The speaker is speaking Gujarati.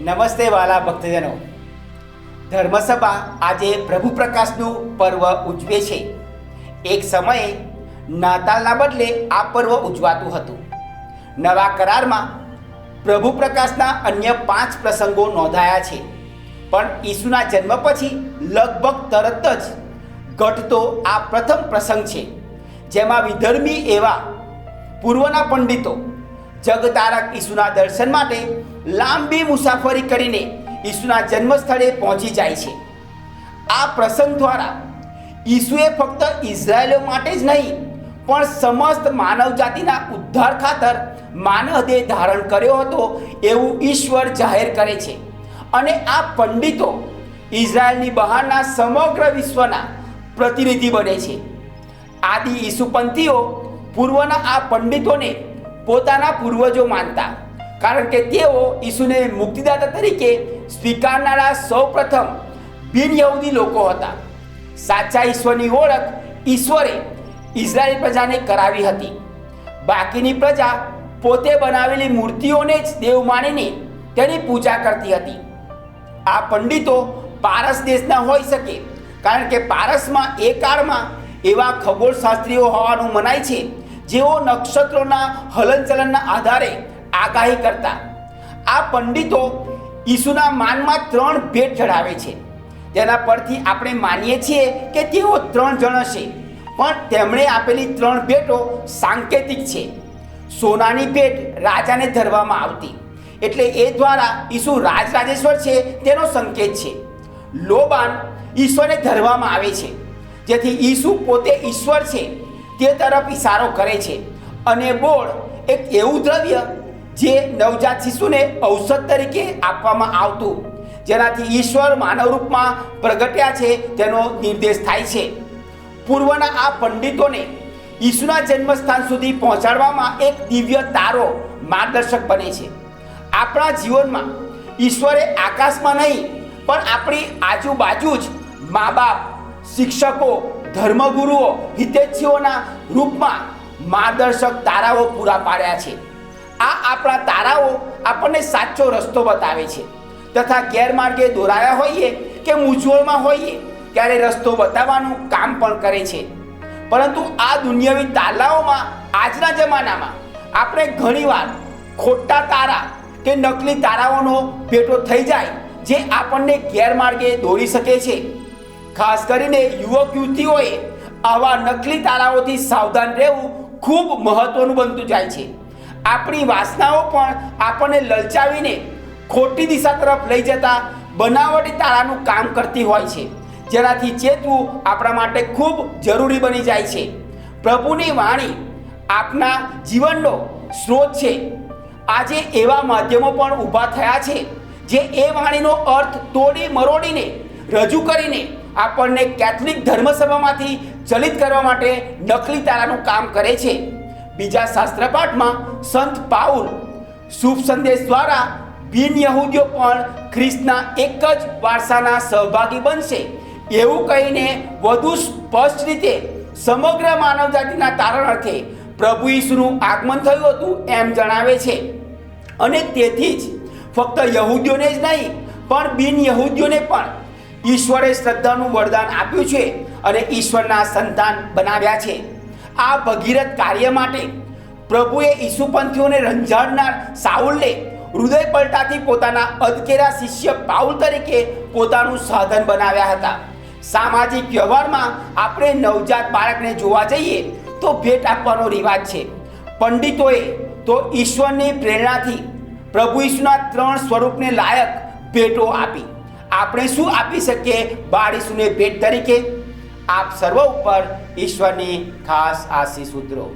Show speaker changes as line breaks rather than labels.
નમસ્તે વાલા ભક્તજનો. ધર્મસભા આજે પ્રભુ પ્રકાશનું પર્વ ઉજવે છે. એક સમયે નાતાલના બદલે આ પર્વ ઉજવાતું હતું. નવા કરારમાં પ્રભુ પ્રકાશના અન્ય પાંચ પ્રસંગો નોંધાયા છે. પણ ઈસુના જન્મ પછી લગભગ તરત જ ઘટતો આ પ્રથમ પ્રસંગ છે. જેમાં વિધર્મી એવા પૂર્વના પંડિતો, જગતારક ઈસુના દર્શન માટે લાંબી મુસાફરી કરીને ઈસુના જન્મસ્થળે પહોંચી જાય છે. આ પ્રસંગ દ્વારા ઈસુએ ફક્ત ઇઝરાયેલો માટે જ નહીં, પણ સમસ્ત માનવ જાતિના ઉદ્ધાર ખાતર માનવ દેહ ધારણ કર્યો હતો એવું ઈશ્વર જાહેર કરે છે. અને આ પંડિતો ઇઝરાયલની બહારના સમગ્ર વિશ્વના પ્રતિનિધિ બને છે. આદિ ઈસુપંથીઓ પૂર્વના આ પંડિતોને પોતાના પૂર્વજો માનતા કારણ કે તેઓ ઈસુને મુક્તિદાતા તરીકે સ્વીકારનારા સૌપ્રથમ બિન યહૂદી લોકો હતા. સાચા ઈશ્વરની ઓળખ ઈશ્વરે ઇઝરાયલ પ્રજાને કરાવી હતી. બાકીની પ્રજા પોતે બનાવેલી મૂર્તિઓને જ દેવ માનીને તેની પૂજા કરતી હતી. આ પંડિતો પારસ દેશના હોઈ શકે, કારણ કે પારસમાં એ કાળમાં એવા ખગોળશાસ્ત્રીઓ હોવાનું મનાય છે, જેઓ નક્ષત્રોના હલનચલનના આધારે આગાહી કરતા. આ પંડિતો ઈસુના માનમાં ત્રણ ભેટ ચઢાવે છે. તેના પરથી આપણે માનીએ છીએ કે તેઓ ત્રણ જણ હશે. પણ તેમણે આપેલી ત્રણ ભેટો સાંકેતિક છે. સોનાની ભેટ રાજાને ધરવામાં આવતી. એટલે એ દ્વારા ઈસુ રાજરાજેશ્વર છે તેનો સંકેત છે. લોબાન ઈશ્વરને ધરવામાં આવે છે. જેથી ઈસુ પોતે ઈશ્વર છે તે તરફ ઈશારો કરે છે. અને બોળ એક એવું દ્રવ્ય જે નવજાત શિશુને ઔષધ તરીકે આપવામાં આવતું, જેનાથી ઈશ્વર માનવ રૂપમાં પ્રગટ્યા છે તેનો નિર્દેશ થાય છે. પૂર્વના આ પંડિતોને ઈસુના જન્મસ્થાન સુધી પહોંચાડવામાં એક દિવ્ય તારો માર્ગદર્શક બને છે. આપણા જીવનમાં ઈશ્વરે આકાશમાં નહીં, પણ આપણી આજુબાજુ જ મા બાપ શિક્ષકો, ધર્મગુરુઓ, હિતેચ્છીઓના રૂપમાં માર્ગદર્શક તારાઓ પૂરા પાડ્યા છે. આ આપણા તારાઓ આપણને સાચો રસ્તો બતાવે છે. તથા ગેરમાર્ગે દોરાયા હોઈએ કે મૂંઝવણમાં હોઈએ, ત્યારે રસ્તો બતાવવાનું કામ પણ કરે છે. પરંતુ આ દુનિયાવી તાલાઓમાં, આજના જમાનામાં, આપણે ઘણીવાર ખોટા તારા કે નકલી તારાઓનો ભેટો થઈ જાય, જે આપણને ગેરમાર્ગે દોરી શકે છે. ખાસ કરીને યુવક યુવતીઓએ આવા નકલી તારાઓથી સાવધાન રહેવું ખૂબ મહત્વનું બનતું જાય છે. આપણી વાસનાઓ પણ આપણને લલચાવીને ખોટી દિશા તરફ લઈ જતા બનાવટી તારાનું કામ કરતી હોય છે. જેનાથી ચેતવું આપણા માટે ખૂબ જરૂરી બની જાય છે. પ્રભુની વાણી આપના જીવનનો સ્ત્રોત છે. આજે એવા માધ્યમો પણ ઊભા થયા છે જે એ વાણીનો અર્થ તોડી મરોડીને, રજૂ કરીને આપણને કેથલિક ધર્મસભામાંથી ચલિત કરવા માટે નકલી તારાનું કામ કરે છે. બીજા શાસ્ત્રપાઠમાં સંત પાઉલ શુભ સંદેશ દ્વારા બિન યહૂદીઓ પણ ખ્રિસ્તના એક જ વારસાના સહભાગી બનશે. એવું કહીને વધુ સ્પષ્ટ રીતે સમગ્ર માનવ જાતિના તારણ અર્થે પ્રભુ ઈસુનું આગમન થયું હતું એમ જણાવે છે. અને તેથી જ ફક્ત યહૂદીઓને જ નહીં, પણ બિન યહૂદીઓને પણ ઈશ્વરે શ્રદ્ધાનું વરદાન આપ્યું છે અને ઈશ્વરના સંતાન બનાવ્યા છે. આ ભગીરથ કાર્ય માટે પ્રભુએ ઈસુપંથીઓને રંજાડનાર સાઉલને હૃદય પલટાથી પોતાના અધકેરા શિષ્ય પાઉલ તરીકે પોતાનું સાધન બનાવ્યા હતા. સામાજિક વ્યવહારમાં આપણે નવજાત બાળકને જોવા જઈએ તો ભેટ આપવાનો રિવાજ છે. પંડિતોએ તો ઈશ્વરની પ્રેરણાથી પ્રભુ ઈશુના ત્રણ સ્વરૂપને લાયક ભેટો આપી. આપણે શું આપી શકીએ? બાળ ભેટ તરીકે આપ સર્વ ઉપર ઈશ્વરની ખાસ આશીષ ઉતરો.